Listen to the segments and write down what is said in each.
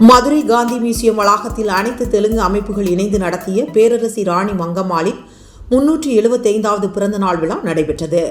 Madurai Gandhi museum வளாகத்தில் அனைத்து தெலுங்கு அமைப்புகள் இணைந்து நடத்திய பேரரசி ராணி மங்கம்மாளின் முன்னூற்றி எழுபத்தைந்தாவது பிறந்த நாள் விழா நடைபெற்றது.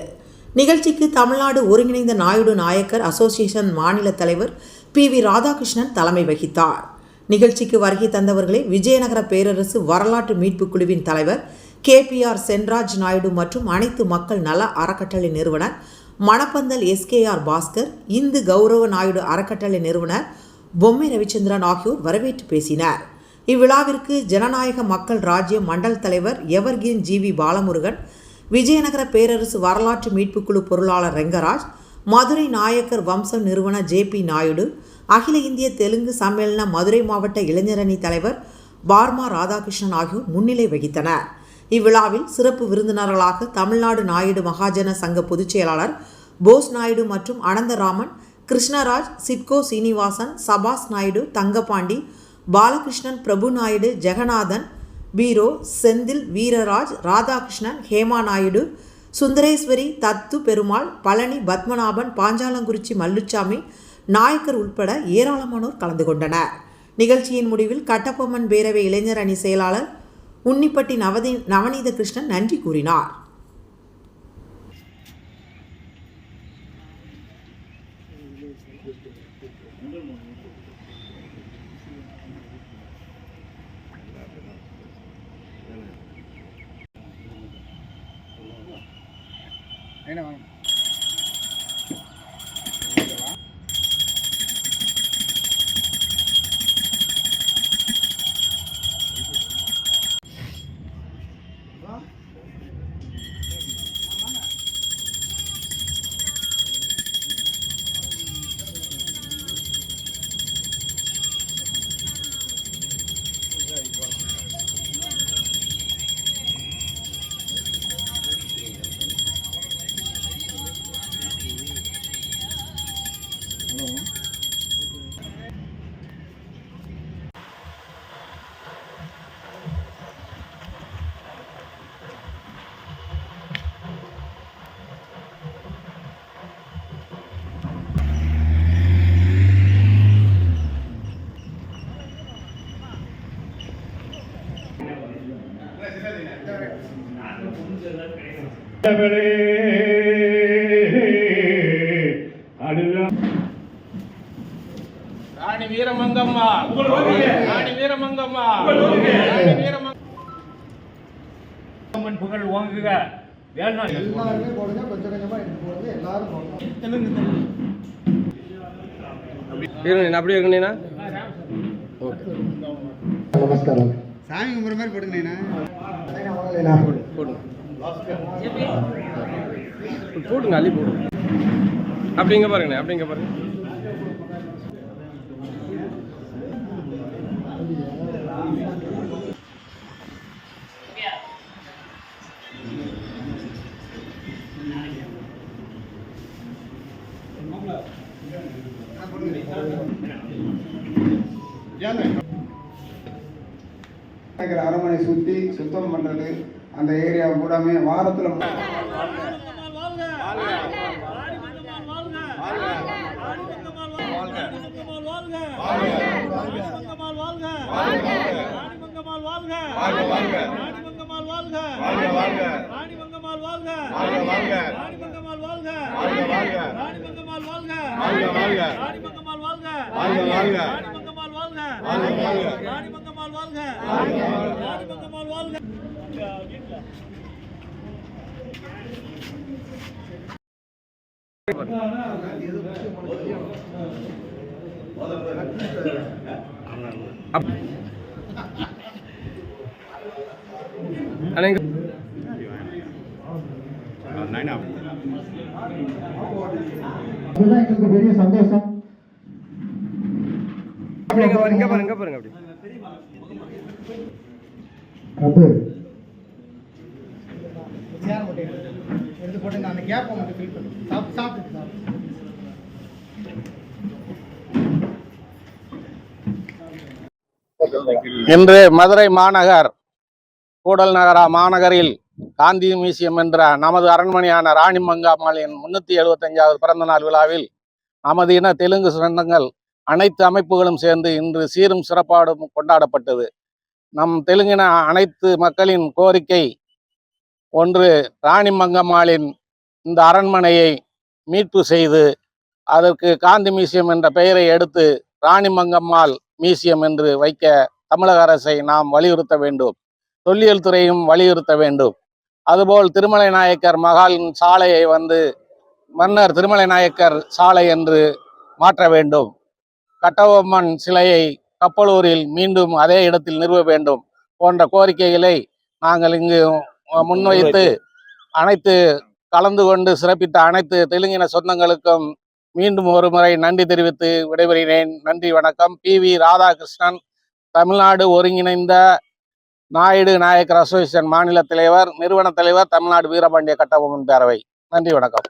நிகழ்ச்சிக்கு தமிழ்நாடு ஒருங்கிணைந்த நாயுடு நாயக்கர் அசோசியேஷன் மாநில தலைவர் பி. வி. ராதாகிருஷ்ணன் தலைமை வகித்தார். நிகழ்ச்சிக்கு வருகை தந்தவர்களை விஜயநகர பேரரசு வரலாற்று மீட்புக் குழுவின் தலைவர் K. P. R. Chenraj Naidu மற்றும் அனைத்து மக்கள் நல அறக்கட்டளை நிறுவனர் மணப்பந்தல் எஸ்கேஆர் பாஸ்கர் இந்து கௌரவ நாயுடு அறக்கட்டளை நிறுவனர் பொம்மை ரவிச்சந்திரன் ஆகியோர் வரவேற்று பேசினார். இவ்விழாவிற்கு ஜனநாயக மக்கள் ராஜ்ய மண்டல் தலைவர் எவர்கின் ஜி வி பாலமுருகன் விஜயநகர பேரரசு வரலாற்று மீட்புக்குழு பொருளாளர் ரெங்கராஜ் மதுரை நாயக்கர் வம்சம் நிறுவன ஜே பி நாயுடு அகில இந்திய தெலுங்கு சம்மேளன மதுரை மாவட்ட இளைஞரணி தலைவர் பார்மா ராதாகிருஷ்ணன் ஆகியோர் முன்னிலை வகித்தனர். இவ்விழாவில் சிறப்பு விருந்தினர்களாக தமிழ்நாடு நாயுடு மகாஜன சங்க பொதுச் செயலாளர் போஸ் நாயுடு மற்றும் அனந்தராமன் கிருஷ்ணராஜ் சிட்கோ சீனிவாசன் சபாஸ் நாயுடு தங்கபாண்டி பாலகிருஷ்ணன் பிரபு நாயுடு ஜெகநாதன் பீரோ செந்தில் வீரராஜ் ராதாகிருஷ்ணன் ஹேமா நாயுடு சுந்தரேஸ்வரி தத்து பெருமாள் பழனி பத்மநாபன் பாஞ்சாலங்குறிச்சி மல்லுச்சாமி நாயக்கர் உட்பட ஏராளமானோர் கலந்து கொண்டனர். நிகழ்ச்சியின் முடிவில் கட்டபொம்மன் பேரவை இளைஞர் அணி செயலாளர் உன்னிப்பட்டி நவதி நவநீத கிருஷ்ணன் நன்றி கூறினார். என்ன வாங்க ராணி வீரமங்கம்மா. ராணி வீரமங்கம்மா. ராணி வீரமங்க அம்மன் புகழ் ஓங்குக. எல்லாருமே போடுங்க கொஞ்சம் கொஞ்சமா எடுத்து போடுங்க எல்லாரும் போடணும். இருங்க அப்படியே இருக்கீங்கன்னா நமஸ்காரம் சாமி கும்பிட்ற மாதிரி போடுங்கண்ணா போடுங்க. போடுங்க அள்ளி போடுங்க அப்படிங்க பாருங்கண்ணே அப்படிங்க பாருங்க. இருக்கிற அரண்மனை சுற்றி சுத்தம் பண்ணுறது அந்த ஏரியா கூடாமே வாரத்தில் அண்ணே அதுதான் எங்களுக்கு பெரிய சந்தோஷம் அப்படிங்க பாருங்க பாருங்க பாருங்க அப்படி அது எடுத்து போட்டு அந்த கேப்பை மட்டும் ஃபில் பண்ணி. சாப்பிட்டு சாப்பிட்டு இன்று மதுரை மாநகர் கூடல் நகரா மாநகரில் காந்தி மியூசியம் என்ற நமது அரண்மனையான ராணி மங்காம்மாளின் முன்னூத்தி எழுபத்தஞ்சாவது பிறந்த நாள் விழாவில் நமது இன தெலுங்கு சொந்தங்கள் அனைத்து அமைப்புகளும் சேர்ந்து இன்று சீரும் சிறப்பாடும் கொண்டாடப்பட்டது. நம் தெலுங்கின அனைத்து மக்களின் கோரிக்கை ஒன்று ராணிமங்கம்மாளின் இந்த அரண்மனையை மீட்பு செய்து அதற்கு காந்தி மியூசியம் என்ற பெயரை எடுத்து ராணிமங்கம்மாள் மியூசியம் என்று வைக்க தமிழக அரசை நாம் வலியுறுத்த வேண்டும். தொல்லியல் துறையும் வலியுறுத்த வேண்டும். அதுபோல் திருமலை நாயக்கர் மகாலின் சாலையை வந்து மன்னர் திருமலை நாயக்கர் சாலை என்று மாற்ற வேண்டும். கட்டபொம்மன் சிலையை கப்பலூரில் மீண்டும் அதே இடத்தில் நிறுவ வேண்டும் போன்ற கோரிக்கைகளை நாங்கள் இங்கு முன்வைத்து அனைத்து கலந்து கொண்டு சிறப்பித்த அனைத்து தெலுங்கின சொந்தங்களுக்கும் மீண்டும் ஒரு முறை நன்றி தெரிவித்து விடைபெறுகிறேன். நன்றி வணக்கம். பி வி ராதாகிருஷ்ணன் தமிழ்நாடு ஒருங்கிணைந்த நாயுடு நாயக்கர் அசோசியேஷன் மாநில தலைவர் நிறுவன தலைவர் தமிழ்நாடு வீரபாண்டிய கட்டபொம்மன் பேரவை. நன்றி வணக்கம்.